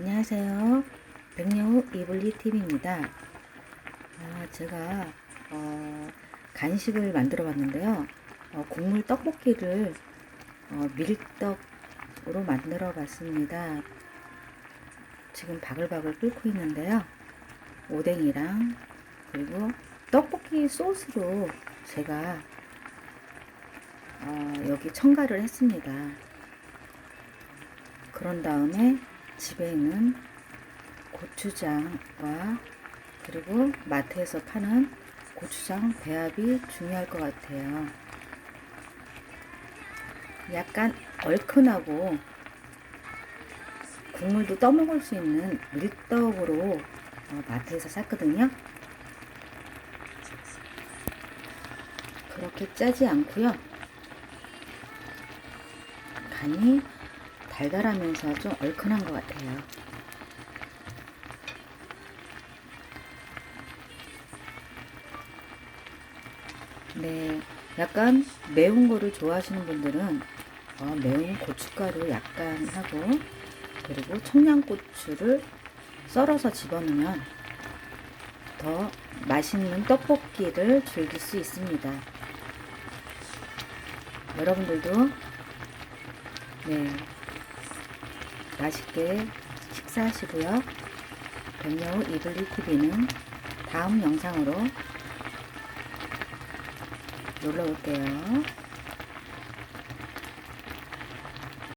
안녕하세요. 백여우 이블리 TV입니다. 아, 제가 어, 간식을 만들어 봤는데요. 어, 국물 떡볶이를 어, 밀떡으로 만들어 봤습니다. 지금 바글바글 끓고 있는데요. 오뎅이랑 그리고 떡볶이 소스로 제가 어, 여기 첨가를 했습니다. 그런 다음에 집에 있는 고추장과 그리고 마트에서 파는 고추장 배합이 중요할 것 같아요. 약간 얼큰하고 국물도 떠먹을 수 있는 밀떡으로 어, 마트에서 샀거든요. 그렇게 짜지 않고요. 간이 달달하면서 좀 얼큰한 것 같아요. 네, 약간 매운 거를 좋아하시는 분들은 어, 매운 고춧가루 약간 하고 그리고 청양고추를 썰어서 집어넣으면 더 맛있는 떡볶이를 즐길 수 있습니다. 여러분들도 네, 맛있게 식사하시고요. 백여우 이블리 TV는 다음 영상으로 놀러 올게요.